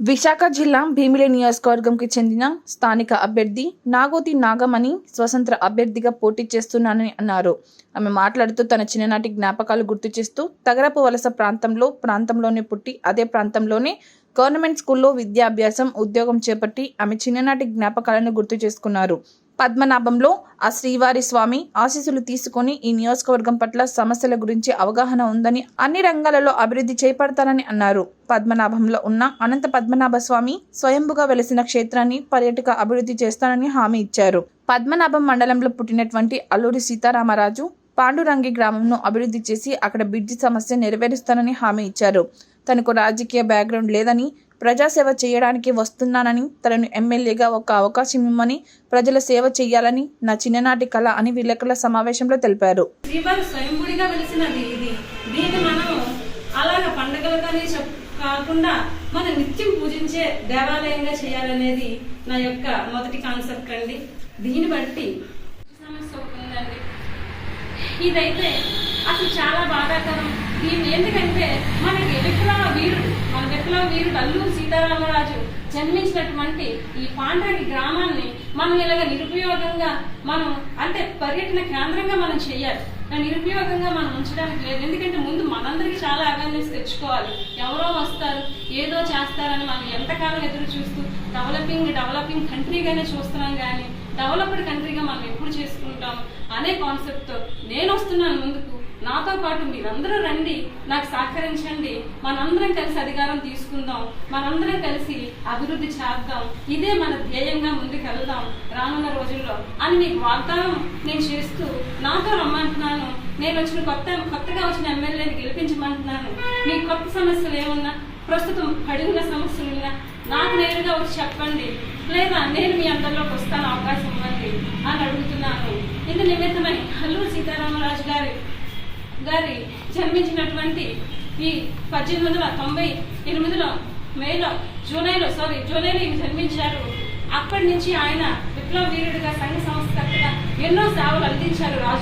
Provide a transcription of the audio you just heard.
విశాఖ జిల్లా భీమిలి నియోజకవర్గంకి చెందిన స్థానిక అభ్యర్థి నాగోతి నాగమణి స్వతంత్ర అభ్యర్థిగా పోటీ చేస్తున్నానని అన్నారు. ఆమె మాట్లాడుతూ తన చిన్ననాటి జ్ఞాపకాలు గుర్తు చేస్తూ తగరపు వలస ప్రాంతంలో ప్రాంతంలోనే పుట్టి అదే ప్రాంతంలోనే గవర్నమెంట్ స్కూల్లో విద్యాభ్యాసం ఉద్యోగం చేపట్టి ఆమె చిన్ననాటి జ్ఞాపకాలను గుర్తు చేసుకున్నారు. పద్మనాభంలో ఆ శ్రీవారి స్వామి ఆశీస్సులు తీసుకొని ఈ నియోజకవర్గం పట్ల సమస్యల గురించి అవగాహన ఉందని అన్ని రంగాలలో అభివృద్ధి చేపడతానని అన్నారు. పద్మనాభంలో ఉన్న అనంత పద్మనాభ స్వామి స్వయంభుగా వెలిసిన క్షేత్రాన్ని పర్యటక అభివృద్ధి చేస్తానని హామీ ఇచ్చారు. పద్మనాభం మండలంలో పుట్టినటువంటి అల్లూరి సీతారామరాజు పాండురంగి గ్రామంను అభివృద్ధి చేసి అక్కడ బిడ్జి సమస్య నెరవేరుస్తానని హామీ ఇచ్చారు. తనకు రాజకీయ బ్యాక్గ్రౌండ్ లేదని ప్రజాసేవ చేయడానికి వస్తున్నానని తనను ఎమ్మెల్యేగా ఒక అవకాశం ఇమ్మని ప్రజల సేవ చేయాలని నా చిన్ననాటి కళ అని విలేకరుల సమావేశంలో తెలిపారు. కాకుండా మనం నిత్యం పూజించే దేవాలయంగా చేయాలనేది నా యొక్క మొదటి కాన్సెప్ట్ అండి. దీన్ని బట్టి సమస్య ఒకటి ఇదైతే అసలు చాలా బాధాకరం దీన్ని ఎందుకంటే మనకి విప్లవ వీరుడు మన విప్లవ వీరుడు అల్లూరు సీతారామరాజు జన్మించినటువంటి ఈ పాండ్రగి గ్రామాన్ని మనం ఇలాగ నిరుపయోగంగా మనం అంటే పర్యటన కేంద్రంగా మనం చేయాలి. నిరుపయోగంగా మనం ఉంచడానికి లేదు. ఎందుకంటే ముందు మనందరికీ చాలా అవేర్నెస్ తెచ్చుకోవాలి. ఎవరో వస్తారు ఏదో చేస్తారని మనం ఎంతకాలం ఎదురు చూస్తూ డెవలపింగ్ డెవలపింగ్ కంట్రీగానే చూస్తున్నాం కానీ డెవలప్డ్ కంట్రీగా మనం ఎప్పుడు చేసుకుంటాం అనే కాన్సెప్ట్తో నేను వస్తున్నాను ముందుకు. నాతో పాటు మీరందరూ రండి నాకు సహకరించండి. మనందరం కలిసి అధికారం తీసుకుందాం. మనందరం కలిసి అభివృద్ధి చేద్దాం. ఇదే మన ధ్యేయంగా ముందుకెళ్దాం రానున్న రోజుల్లో. అని మీకు వాగ్దానం నేను చేస్తూ నాతో రమ్మంటున్నాను. నేను వచ్చిన కొత్త కొత్తగా వచ్చిన ఎమ్మెల్యేని గెలిపించమంటున్నాను. మీకు కొత్త సమస్యలు ఏమున్నా ప్రస్తుతం పడిన సమస్యలు ఉన్నా నాకు నేరుగా వచ్చి చెప్పండి. లేదా నేను మీ అందరిలోకి వస్తాను అవకాశం ఇవ్వండి అని అడుగుతున్నాను. ఇందు నిమిత్తమై అల్లూరు సీతారామరాజు గారి గారి జన్మించినటువంటి ఈ పద్దెనిమిది వందల తొంభై ఎనిమిదిలో మేలో జూలైలో సారీ జూలైలో ఈమె జన్మించారు. అప్పటి నుంచి ఆయన విప్లవ వీరుడిగా సంఘ సంస్కర్తగా ఎన్నో సేవలు అందించారు రాజు